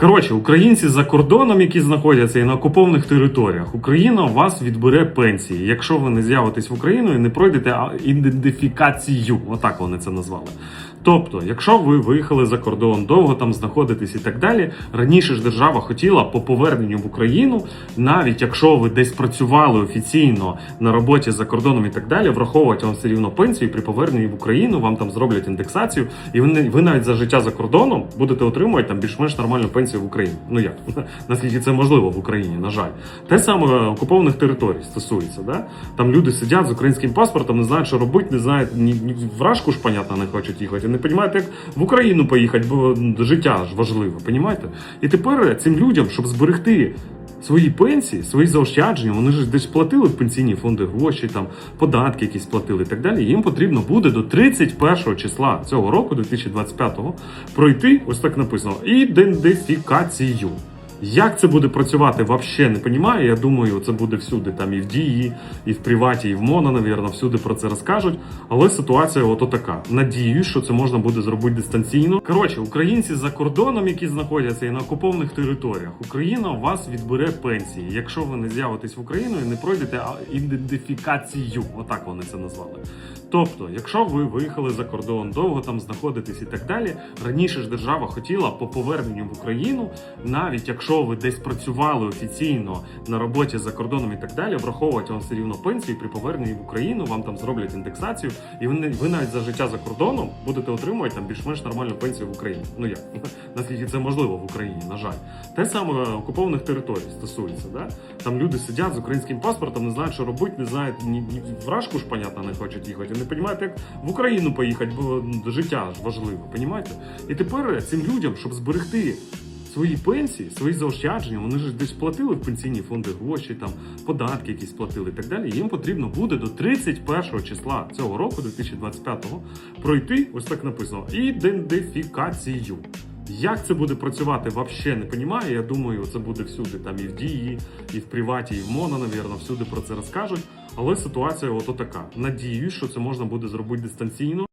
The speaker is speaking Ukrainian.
Коротше, українці за кордоном, які знаходяться і на окупованих територіях, Україна у вас відбере пенсії, якщо ви не з'явитесь в Україну і не пройдете ідентифікацію. Отак вони це назвали. Тобто, якщо ви виїхали за кордон, довго там знаходитесь і так далі, раніше ж держава хотіла по поверненню в Україну, навіть якщо ви десь працювали офіційно на роботі за кордоном і так далі, враховувати вам все рівно пенсію і при поверненні в Україну вам там зроблять індексацію, і ви навіть за життя за кордоном будете отримувати там більш-менш нормальну пенсію в Україні. Ну як наскільки це можливо в Україні, на жаль, те саме окупованих територій стосується. Да? Там люди сидять з українським паспортом, не знають, що робити, не знають ні, ні в ж, понятно, не хочуть їхати. Не розуміють, як в Україну поїхати, бо життя ж важливе, понімаєте? І тепер цим людям, щоб зберегти. Свої пенсії, свої заощадження, вони ж десь платили в пенсійні фонди гроші, там податки якісь платили і так далі. Їм потрібно буде до 31 числа цього року, 2025-го, пройти, ось так написано, ідентифікацію. Як це буде працювати, взагалі не розумію. Я думаю, це буде всюди, там і в дії, і в приваті, і в моно, навірно, всюди про це розкажуть. Але ситуація ото така. Надіюсь, що це можна буде зробити дистанційно. Коротше, українці за кордоном, які знаходяться і на окупованих територіях, Україна вас відбере пенсії, якщо ви не з'явитесь в Україну і не пройдете ідентифікацію. Отак вони це назвали. Тобто, якщо ви виїхали за кордон, довго там знаходитесь і так далі, раніше ж держава хотіла по поверненню в Україну, навіть якщо ви десь працювали офіційно на роботі за кордоном і так далі, враховувати вам все рівно пенсію при поверненні в Україну, вам там зроблять індексацію, і ви, ви навіть за життя за кордоном будете отримувати там більш-менш нормальну пенсію в Україні. Ну як наскільки це можливо в Україні, на жаль, те саме окупованих територій стосується. Да? Там люди сидять з українським паспортом, не знають, що робити, не знають ні, ні в Рашку ж, понятно, не хочуть їхати, не розуміють, як в Україну поїхати, бо життя ж важливе, понімаєте? І тепер цим людям, щоб зберегти свої пенсії, свої заощадження, вони ж десь платили в пенсійні фонди гроші, там податки якісь платили і так далі. Їм потрібно буде до 31 числа цього року, 2025-го, пройти, ось так написано, ідентифікацію. Як це буде працювати, взагалі не розумію. Я думаю, це буде всюди, там і в дії, і в приваті, і в моно, навірно, всюди про це розкажуть. Але ситуація ото така. Надіюсь, що це можна буде зробити дистанційно.